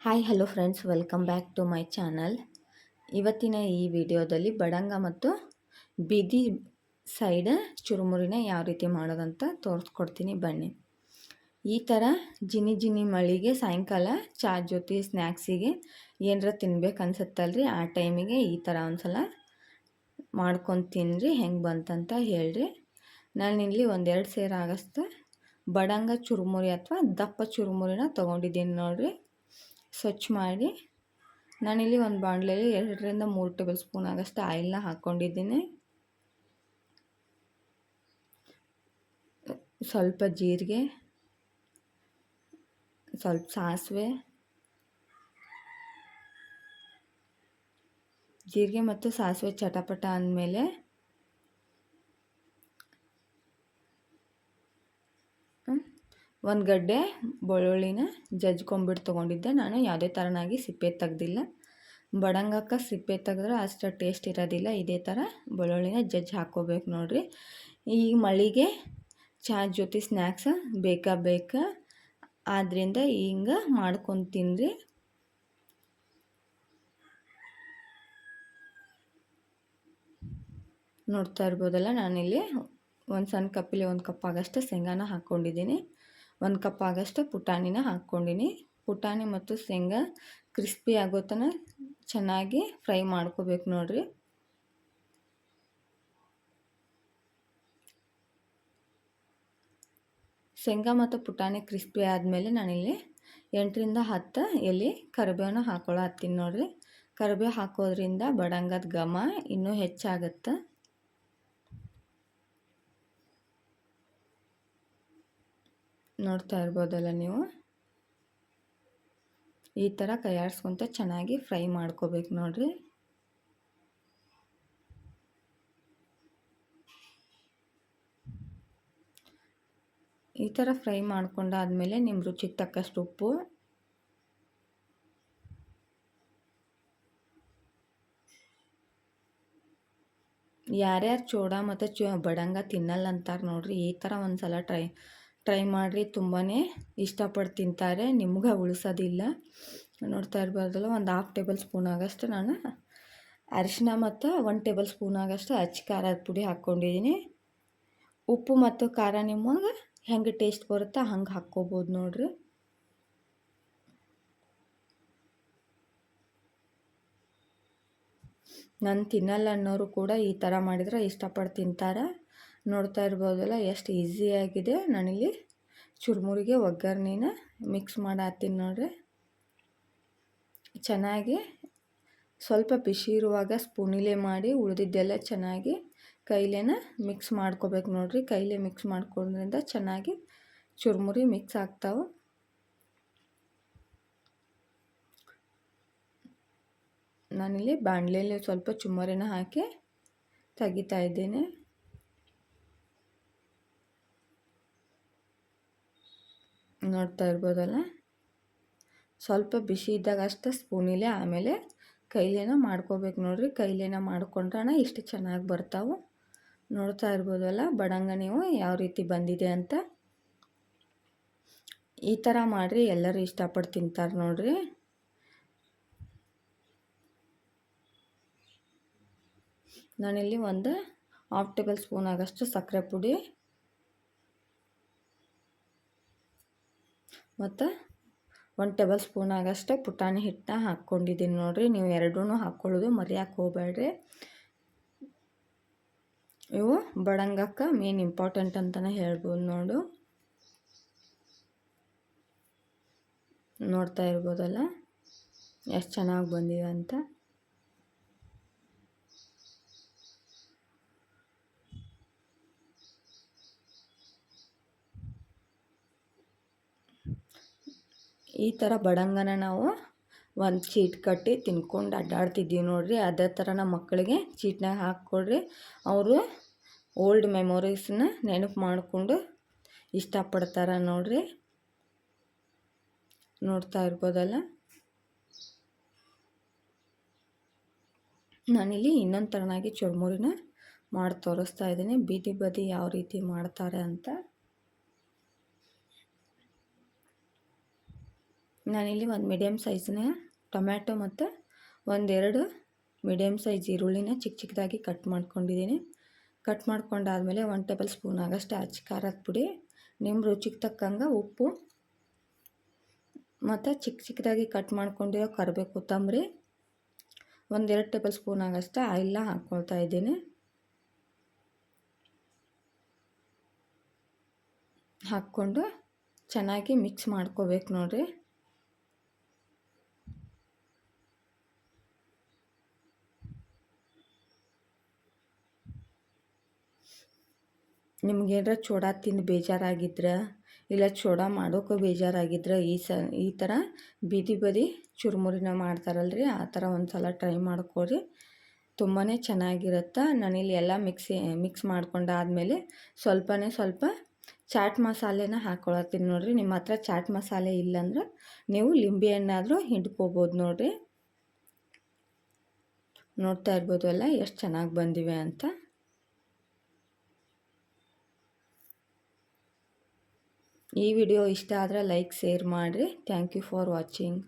Hi hello friends welcome back to my channel ಇವತ್ತಿನ ಈ ವಿಡಿಯೋದಲ್ಲಿ ಬಡಂಗ ಮತ್ತು ಬೀದಿ ಸೈಡ್ ಚುರುಮುರಿನ ಯಾವ ರೀತಿ ಮಾಡೋದಂತ ತೋರಿಸ್ಕೊಡ್ತೀನಿ ಬನ್ನಿ. ಈ ಥರ ಜಿನಿ ಜಿನಿ ಮಳಿಗೆ ಸಾಯಂಕಾಲ ಚಾ ಜೊತೆ ಸ್ನ್ಯಾಕ್ಸಿಗೆ ಏನರ ತಿನ್ಬೇಕು ಅನ್ಸತ್ತಲ್ರಿ? ಆ ಟೈಮಿಗೆ ಈ ಥರ ಒಂದು ಸಲ ಮಾಡ್ಕೊಂಡು ತಿನ್ನಿರಿ ಹೆಂಗೆ ಬಂತಂತ ಹೇಳ್ರಿ. ನಾನಿಲ್ಲಿ ಒಂದೆರಡು ಸೇರು ಆಗಸ್ತ ಬಡಂಗ ಚುರುಮುರಿ ಅಥವಾ ದಪ್ಪ ಚುರುಮುರಿನ ತೊಗೊಂಡಿದ್ದೀನಿ ನೋಡಿರಿ. ಸ್ವಚ್ಛ ಮಾಡಿ ನಾನಿಲ್ಲಿ ಒಂದು ಬಾಣಲೆಯಲ್ಲಿ ಎರಡರಿಂದ ಮೂರು ಟೇಬಲ್ ಸ್ಪೂನ್ ಆಗಷ್ಟು ಆಯಿಲ್ನ ಹಾಕ್ಕೊಂಡಿದ್ದೀನಿ. ಸ್ವಲ್ಪ ಜೀರಿಗೆ, ಸ್ವಲ್ಪ ಸಾಸಿವೆ, ಜೀರಿಗೆ ಮತ್ತು ಸಾಸಿವೆ ಚಟಪಟ ಅಂದಮೇಲೆ ಒಂದು ಗಡ್ಡೆ ಬೆಳ್ಳುಳ್ಳಿನ ಜಜ್ಕೊಂಬಿಟ್ಟು ತೊಗೊಂಡಿದ್ದೆ. ನಾನು ಯಾವುದೇ ಥರನಾಗಿ ಸಿಪ್ಪೆ ತೆಗ್ದಿಲ್ಲ. ಬಡಂಗಕ್ಕೆ ಸಿಪ್ಪೆ ತೆಗೆದ್ರೆ ಅಷ್ಟು ಟೇಸ್ಟ್ ಇರೋದಿಲ್ಲ. ಇದೇ ಥರ ಬೆಳ್ಳುಳ್ಳಿನ ಜಜ್ ಹಾಕ್ಕೋಬೇಕು ನೋಡಿರಿ. ಈ ಮಳಿಗೆ ಚಹಾ ಜೊತೆ ಸ್ನ್ಯಾಕ್ಸ್ ಬೇಕಾ ಬೇಕಾ? ಆದ್ದರಿಂದ ಹಿಂಗೆ ಮಾಡ್ಕೊಂಡು ತಿನ್ನಿರಿ ನೋಡ್ತಾ ಇರ್ಬೋದಲ್ಲ, ನಾನಿಲ್ಲಿ ಒಂದು ಸಣ್ಣ ಕಪ್ಪಲ್ಲಿ ಒಂದು ಕಪ್ ಆಗಷ್ಟು ಶೇಂಗಾನ ಹಾಕ್ಕೊಂಡಿದ್ದೀನಿ. ಒಂದು ಕಪ್ ಆಗಷ್ಟು ಪುಟಾಣಿನ ಹಾಕ್ಕೊಂಡಿನಿ. ಪುಟಾಣಿ ಮತ್ತು ಶೇಂಗಾ ಕ್ರಿಸ್ಪಿ ಆಗೋ ತನಕ ಚೆನ್ನಾಗಿ ಫ್ರೈ ಮಾಡ್ಕೋಬೇಕು ನೋಡಿರಿ. ಶೇಂಗಾ ಮತ್ತು ಪುಟಾಣಿ ಕ್ರಿಸ್ಪಿ ಆದಮೇಲೆ ನಾನಿಲ್ಲಿ ಎಂಟರಿಂದ ಹತ್ತು ಎಲ್ಲಿ ಕರಿಬೇವನ್ನ ಹಾಕೊಳ್ಳೋ ಹತ್ತೀನಿ ನೋಡಿರಿ. ಕರಿಬೇವು ಹಾಕೋದ್ರಿಂದ ಬಡಂಗದ ಘಮ ಇನ್ನೂ ಹೆಚ್ಚಾಗುತ್ತೆ ನೋಡ್ತಾ ಇರ್ಬೋದಲ್ಲ ನೀವು? ಈ ಥರ ಕೈ ಆಡಿಸ್ಕೊತ ಚೆನ್ನಾಗಿ ಫ್ರೈ ಮಾಡ್ಕೋಬೇಕು ನೋಡಿರಿ. ಈ ಥರ ಫ್ರೈ ಮಾಡ್ಕೊಂಡಾದ್ಮೇಲೆ ನಿಮ್ಮ ರುಚಿಗೆ ತಕ್ಕಷ್ಟು ಉಪ್ಪು. ಯಾರ್ಯಾರು ಚೋಡ ಮತ್ತು ಚ ಬಡಂಗ ತಿನ್ನಲ್ಲ ಅಂತಾರೆ ನೋಡ್ರಿ, ಈ ಥರ ಒಂದು ಸಲ ಟ್ರೈ ಟ್ರೈ ಮಾಡಿರಿ ತುಂಬಾ ಇಷ್ಟಪಟ್ಟು ತಿಂತಾರೆ, ನಿಮ್ಗೆ ಉಳಿಸೋದಿಲ್ಲ. ನೋಡ್ತಾ ಇರ್ಬೋದಲ್ಲ ಒಂದು ಹಾಫ್ ಟೇಬಲ್ ಸ್ಪೂನ್ ಆಗಷ್ಟು ನಾನು ಅರಿಶಿನ ಮತ್ತು ಒನ್ ಟೇಬಲ್ ಸ್ಪೂನ್ ಆಗಷ್ಟು ಅಚ್ಚಿ ಖಾರದ ಪುಡಿ ಹಾಕ್ಕೊಂಡಿದ್ದೀನಿ ಉಪ್ಪು ಮತ್ತು ಖಾರ ನಿಮಗೆ ಹೆಂಗೆ ಟೇಸ್ಟ್ ಬರುತ್ತೋ ಹಂಗೆ ಹಾಕ್ಕೋಬೋದು ನೋಡ್ರಿ. ನಾನು ತಿನ್ನಲ್ಲ ಅನ್ನೋರು ಕೂಡ ಈ ಥರ ಮಾಡಿದ್ರೆ ಇಷ್ಟಪಟ್ಟು ತಿಂತಾರೆ. ನೋಡ್ತಾ ಇರ್ಬೋದಲ್ಲ, ಎಷ್ಟು ಈಸಿಯಾಗಿದೆ ನಾನಿಲ್ಲಿ ಚುರುಮುರಿಗೆ ಒಗ್ಗರಣೆನ ಮಿಕ್ಸ್ ಮಾಡತ್ತೀನಿ ನೋಡ್ರಿ. ಚೆನ್ನಾಗಿ ಸ್ವಲ್ಪ ಬಿಸಿ ಇರುವಾಗ ಸ್ಪೂನಿಲೇ ಮಾಡಿ ಉಳಿದಿದ್ದೆಲ್ಲ ಚೆನ್ನಾಗಿ ಕೈಲೇನ ಮಿಕ್ಸ್ ಮಾಡ್ಕೋಬೇಕು ನೋಡ್ರಿ. ಕೈಲೇ ಮಿಕ್ಸ್ ಮಾಡ್ಕೊಂಡ್ರಿಂದ ಚೆನ್ನಾಗಿ ಚುರುಮುರಿ ಮಿಕ್ಸ್ ಆಗ್ತಾವೆ. ನಾನಿಲ್ಲಿ ಬಾಣಲೆಯಲ್ಲಿ ಸ್ವಲ್ಪ ಚುಮ್ಮರಿನ ಹಾಕಿ ತೆಗಿತಾ ಇದ್ದೇನೆ. ನೋಡ್ತಾ ಇರ್ಬೋದಲ್ಲ? ಸ್ವಲ್ಪ ಬಿಸಿ ಇದ್ದಾಗ ಅಷ್ಟೇ ಸ್ಪೂನಿಲೆ ಆಮೇಲೆ ಕೈಲೇನ ಮಾಡ್ಕೋಬೇಕು ನೋಡ್ರಿ. ಕೈಲೇನ ಮಾಡ್ಕೊಂಡ್ರಣ ಇಷ್ಟು ಚೆನ್ನಾಗಿ ಬರ್ತಾವೆ. ನೋಡ್ತಾ ಇರ್ಬೋದಲ್ಲ? ಬಡಂಗ ನೀವು ಯಾವ ರೀತಿ ಬಂದಿದೆ ಅಂತ? ಈ ಥರ ಮಾಡಿರಿ. ಎಲ್ಲರೂ ಇಷ್ಟಪಟ್ಟು ತಿಂತಾರೆ ನೋಡ್ರಿ. ನಾನಿಲ್ಲಿ ಒಂದು ಹಾಫ್ ಟೇಬಲ್ ಸ್ಪೂನ್ ಆಗಷ್ಟು ಸಕ್ಕರೆ ಪುಡಿ ಮತ್ತು ಒಂದು ಟೇಬಲ್ ಸ್ಪೂನ್ ಆಗಷ್ಟೇ ಪುಟಾಣಿ ಹಿಟ್ಟನ್ನ ಹಾಕ್ಕೊಂಡಿದ್ದೀನಿ ನೋಡಿರಿ. ನೀವು ಎರಡೂ ಹಾಕ್ಕೊಳ್ಳೋದು ಮರಿಯಾಕೆ ಹೋಗಬೇಡ್ರಿ. ಇವು ಬಡಂಗಕ್ಕೆ ಮೇನ್ ಇಂಪಾರ್ಟೆಂಟ್ ಅಂತಲೇ ಹೇಳ್ಬೋದು ನೋಡು. ನೋಡ್ತಾ ಇರ್ಬೋದಲ್ಲ? ಎಷ್ಟು ಚೆನ್ನಾಗಿ ಬಂದಿದೆ ಅಂತ. ಈ ಥರ ಬಡಂಗನ ನಾವು ಒಂದು ಚೀಟ್ ಕಟ್ಟಿ ತಿನ್ಕೊಂಡು ಅಡ್ಡಾಡ್ತಿದ್ದೀವಿ ನೋಡಿರಿ. ಅದೇ ಥರ ನಮ್ಮ ಮಕ್ಕಳಿಗೆ ಚೀಟ್ನಾಗ ಹಾಕ್ಕೊಡ್ರಿ. ಅವರು ಓಲ್ಡ್ ಮೆಮೊರೀಸ್ನ ನೆನಪು ಮಾಡಿಕೊಂಡು ಇಷ್ಟಪಡ್ತಾರೆ ನೋಡಿರಿ. ನೋಡ್ತಾ ಇರ್ಬೋದಲ್ಲ? ನಾನಿಲ್ಲಿ ಇನ್ನೊಂದು ಥರನಾಗಿ ಚುರುಮುರಿನ ಮಾಡಿ ತೋರಿಸ್ತಾ ಇದ್ದೀನಿ. ಬೀದಿ ಬದಿ ಯಾವ ರೀತಿ ಮಾಡ್ತಾರೆ ಅಂತ. ನಾನಿಲ್ಲಿ ಒಂದು ಮೀಡಿಯಮ್ ಸೈಜ್ನ ಟೊಮ್ಯಾಟೊ ಮತ್ತು ಒಂದೆರಡು ಮೀಡಿಯಮ್ ಸೈಜ್ ಈರುಳ್ಳಿನ ಚಿಕ್ಕ ಚಿಕ್ಕದಾಗಿ ಕಟ್ ಮಾಡ್ಕೊಂಡಿದ್ದೀನಿ. ಕಟ್ ಮಾಡ್ಕೊಂಡಾದಮೇಲೆ ಒನ್ ಟೇಬಲ್ ಸ್ಪೂನ್ ಆಗಷ್ಟು ಅಚ್ಚ ಖಾರದ ಪುಡಿ ನಿಮ್ಮ ರುಚಿಗೆ ತಕ್ಕಂಗೆ ಉಪ್ಪು ಮತ್ತು ಚಿಕ್ಕ ಚಿಕ್ಕದಾಗಿ ಕಟ್ ಮಾಡ್ಕೊಂಡಿರೋ ಕರಿಬೇವು ಕೊತ್ತಂಬರಿ, ಒಂದೆರಡು ಟೇಬಲ್ ಸ್ಪೂನ್ ಆಗಷ್ಟು ಆಯಿಲ್ನ ಹಾಕ್ಕೊಳ್ತಾ ಇದ್ದೀನಿ. ಹಾಕ್ಕೊಂಡು ಚೆನ್ನಾಗಿ ಮಿಕ್ಸ್ ಮಾಡ್ಕೋಬೇಕು ನೋಡಿರಿ. ನಿಮ್ಗೇನಾರ ಚೂಡ ತಿಂದು ಬೇಜಾರಾಗಿದ್ರೆ, ಇಲ್ಲ ಚೂಡ ಮಾಡೋಕ್ಕೂ ಬೇಜಾರಾಗಿದ್ರೆ, ಈ ಸ, ಈ ಥರ ಬೀದಿ ಬದಿ ಚುರುಮುರಿನ ಮಾಡ್ತಾರಲ್ರಿ, ಆ ಥರ ಒಂದು ಸಲ ಟ್ರೈ ಮಾಡ್ಕೊರಿ. ತುಂಬಾ ಚೆನ್ನಾಗಿರುತ್ತೆ. ನಾನಿಲ್ಲಿ ಎಲ್ಲ ಮಿಕ್ಸಿ, ಮಿಕ್ಸ್ ಮಾಡ್ಕೊಂಡಾದಮೇಲೆ ಸ್ವಲ್ಪನೇ ಸ್ವಲ್ಪ ಚಾಟ್ ಮಸಾಲೆನ ಹಾಕ್ಕೊಳತ್ತೀನಿ ನೋಡಿರಿ. ನಿಮ್ಮ ಹತ್ರ ಚಾಟ್ ಮಸಾಲೆ ಇಲ್ಲಾಂದ್ರೆ ನೀವು ಲಿಂಬೆ ಹಣ್ಣಾದರೂ ಹಿಂಡ್ಕೋಬೋದು ನೋಡಿರಿ. ನೋಡ್ತಾ ಇರ್ಬೋದು ಅಲ್ಲ ಎಷ್ಟು ಚೆನ್ನಾಗಿ ಬಂದಿವೆ ಅಂತ. ಈ ವಿಡಿಯೋ ಇಷ್ಟ ಆದರೆ ಲೈಕ್ ಶೇರ್ ಮಾಡಿರಿ. Thank you for watching